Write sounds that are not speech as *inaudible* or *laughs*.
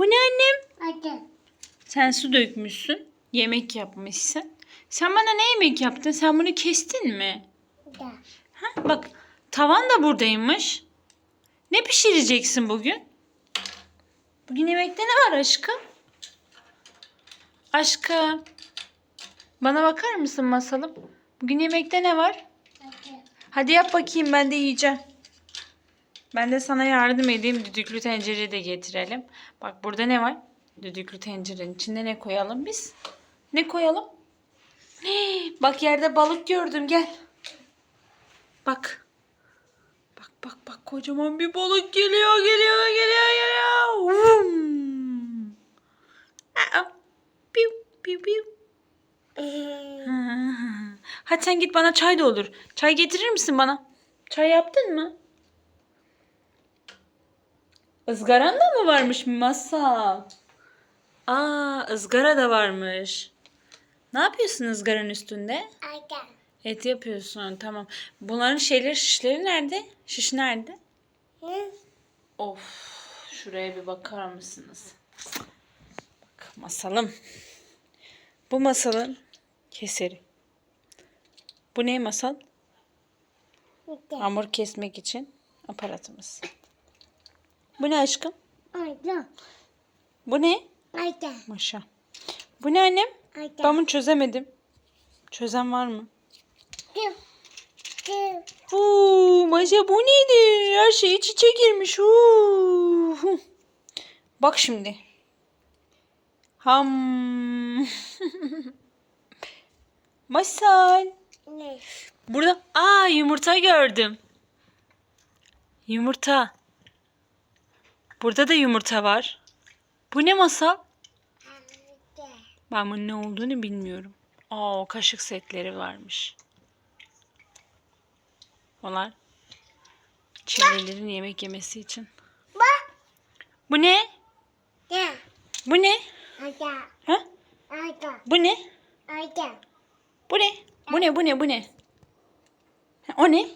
Bu ne annem? Hadi. Sen su dökmüşsün. Yemek yapmışsın. Sen bana ne yemek yaptın? Sen bunu kestin mi? Da. Ha, bak tavan da buradaymış. Ne pişireceksin bugün? Bugün yemekte ne var aşkım? Aşkım. Bana bakar mısın masalım? Bugün yemekte ne var? Hadi. Hadi yap bakayım ben de yiyeceğim. Ben de sana yardım edeyim. Düdüklü tencereyi de getirelim. Bak burada ne var? Düdüklü tencerenin içinde ne koyalım biz? Ne koyalım? Hii, bak yerde balık gördüm gel. Bak. Bak bak bak kocaman bir balık geliyor geliyor geliyor geliyor. Vum. Aa, piu piu piu. Hadi sen git bana çay da olur. Çay getirir misin bana? Çay yaptın mı? Izgaran da mı varmış masal? Aa, ızgara da varmış. Ne yapıyorsun ızgaranın üstünde? Hadi. Et yapıyorsun. Tamam. Bunların şeyleri şişleri nerede? Şiş nerede? Hı? Of. Şuraya bir bakar mısınız? Bak masalım. Bu masalın keseri. Bu ne masal? Hamur kesmek için aparatımız. Bu ne aşkım? Hadi. Bu ne? Hadi. Maşa. Bu ne annem? Hadi. Ben bunu çözemedim. Çözen var mı? Piu. Piu. Huu, Maşa bu neydi? Her şey iç içe girmiş. Huh. Bak şimdi. Ham. *laughs* Masal. Ne? Burada aa yumurta gördüm. Yumurta. Burada da yumurta var. Bu ne? Hadi. Ben bunun ne olduğunu bilmiyorum. Aa kaşık setleri varmış. Onlar çillelerin yemek yemesi için. Bak. Bu ne? Ya. Bu ne? Hadi. Ha? Hadi. Bu ne? Hadi. Bu ne? Bu ne? Bu ne? Bu ne? O ne?